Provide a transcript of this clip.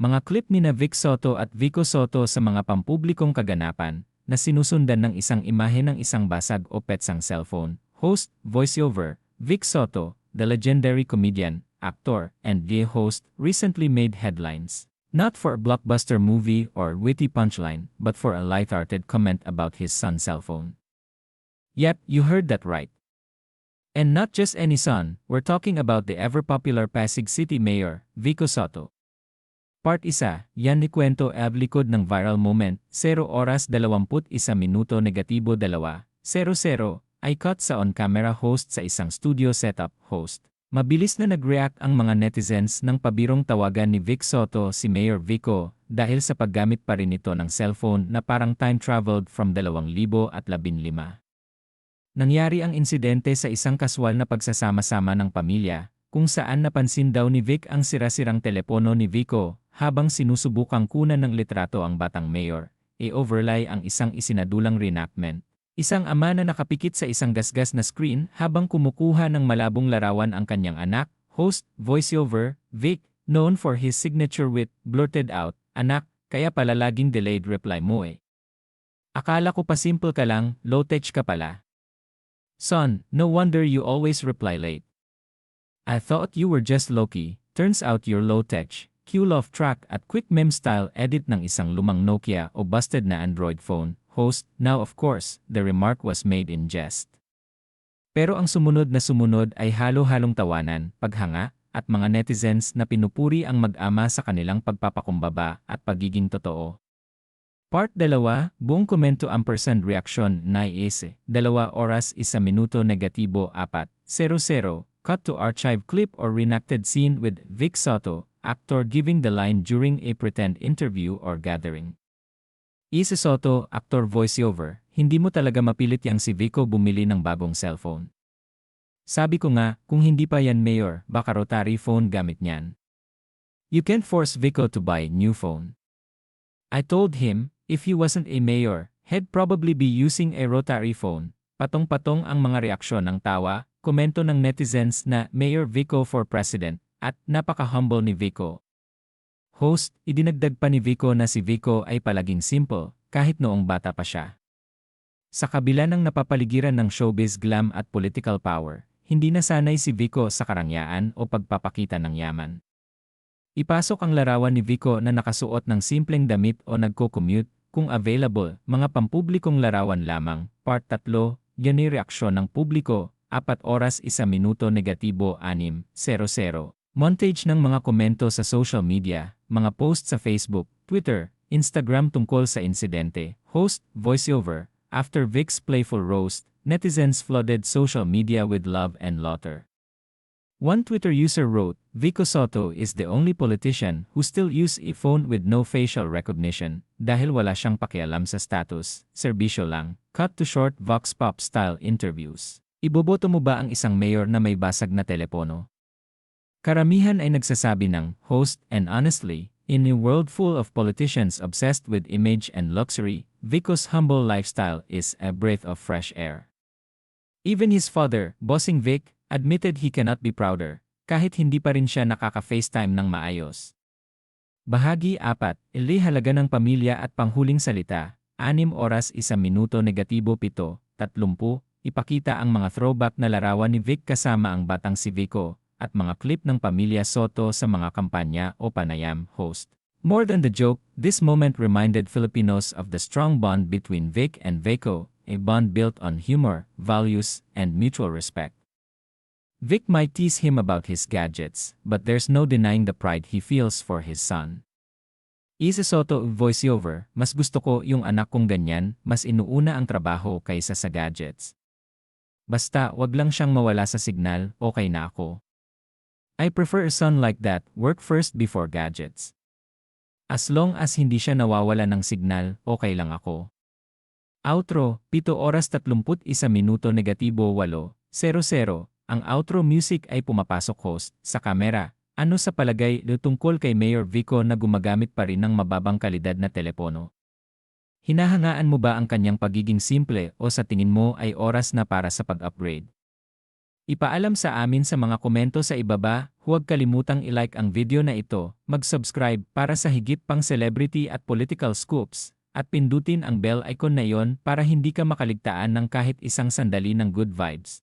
Mga clip ni na Vic Soto at Vico Soto sa mga pampublikong kaganapan na sinusundan ng isang imahe ng isang basag o petsang cellphone. Host, voiceover, Vic Soto, the legendary comedian, actor, and gay host, recently made headlines. Not for a blockbuster movie or witty punchline, but for a light-hearted comment about his son's cell phone. Yep, you heard that right. And not just any son, we're talking about the ever-popular Pasig City Mayor, Vico Soto. Part 1, yan ni kwento ab ng viral moment, 0 oras 21 minuto negatibo 2, 00, ay cut sa on-camera host sa isang studio setup host. Mabilis na nag-react ang mga netizens nang pabirong tawagan ni Vic Soto si Mayor Vico dahil sa paggamit pa rin ito ng cellphone na parang time-traveled from 2015. Nangyari ang insidente sa isang kaswal na pagsasama-sama ng pamilya, kung saan napansin daw ni Vic ang sirasirang telepono ni Vico habang sinusubukang kunan ng litrato ang batang mayor, i-overlay ang isang isinadulang reenactment. Isang ama na nakapikit sa isang gasgas na screen habang kumukuha ng malabong larawan ang kanyang anak, host, voiceover, Vic, known for his signature wit, blurted out, Anak, kaya pala laging delayed reply mo eh. Akala ko pa simple ka lang, low-tech ka pala. Son, no wonder you always reply late. I thought you were just low-key, turns out you're low-tech. Q-Love track at quick meme style edit ng isang lumang Nokia o busted na Android phone, host, now of course, the remark was made in jest. Pero ang sumunod na sumunod ay halo-halong tawanan, paghanga, at mga netizens na pinupuri ang mag-ama sa kanilang pagpapakumbaba at pagiging totoo. Part 2, buong komento ampersand reaction na ise, 2 oras 1 minuto negatibo 4, 00, cut to archive clip or reenacted scene with Vic Soto, actor giving the line during a pretend interview or gathering. Isa Soto, actor voiceover, hindi mo talaga mapilit yang si Vico bumili ng bagong cellphone. Sabi ko nga, kung hindi pa yan mayor, baka rotary phone gamit niyan. You can't force Vico to buy new phone. I told him, if he wasn't a mayor, he'd probably be using a rotary phone. Patong-patong ang mga reaksyon ng tawa, komento ng netizens na Mayor Vico for President, at napaka-humble ni Vico. Host, idinagdag pa ni Vico na si Vico ay palaging simple, kahit noong bata pa siya. Sa kabila ng napapaligiran ng showbiz glam at political power, hindi nasanay si Vico sa karangyaan o pagpapakita ng yaman. Ipasok ang larawan ni Vico na nakasuot ng simpleng damit o nagko-commute, kung available, mga pampublikong larawan lamang, part 3, yan reaksyon ng publiko, 4 oras 1 minuto negatibo 6, 00. Montage ng mga komento sa social media, mga post sa Facebook, Twitter, Instagram tungkol sa insidente, host, voiceover, after Vic's playful roast, netizens flooded social media with love and laughter. One Twitter user wrote, Vico Soto is the only politician who still use a phone with no facial recognition dahil wala siyang pakialam sa status, serbisyo lang, cut to short vox pop style interviews. Iboboto mo ba ang isang mayor na may basag na telepono? Karamihan ay nagsasabi ng host and honestly, in a world full of politicians obsessed with image and luxury, Vico's humble lifestyle is a breath of fresh air. Even his father, Bossing Vic, admitted he cannot be prouder, kahit hindi pa rin siya nakaka-FaceTime ng maayos. Bahagi 4, ili halaga ng pamilya at panghuling salita, 6 oras 1 minuto negatibo 7, 30, ipakita ang mga throwback na larawan ni Vic kasama ang batang si Vico, at mga clip ng pamilya Soto sa mga kampanya o panayam host. More than the joke, this moment reminded Filipinos of the strong bond between Vic and Veco, a bond built on humor, values, and mutual respect. Vic might tease him about his gadgets, but there's no denying the pride he feels for his son. Isa Soto voiceover, mas gusto ko yung anak kong ganyan, mas inuuna ang trabaho kaysa sa gadgets. Basta wag lang siyang mawala sa signal, okay na ako. I prefer a son like that, work first before gadgets. As long as hindi siya nawawala ng signal, okay lang ako. Outro, 7 oras 31 minuto negatibo 8, 00. Ang outro music ay pumapasok host, sa kamera. Ano sa palagay tungkol kay Mayor Vico na gumagamit pa rin ng mababang kalidad na telepono? Hinahangaan mo ba ang kanyang pagiging simple o sa tingin mo ay oras na para sa pag-upgrade? Ipaalam sa amin sa mga komento sa ibaba, huwag kalimutang ilike ang video na ito, mag-subscribe para sa higit pang celebrity at political scoops, at pindutin ang bell icon na yon para hindi ka makaligtaan ng kahit isang sandali ng good vibes.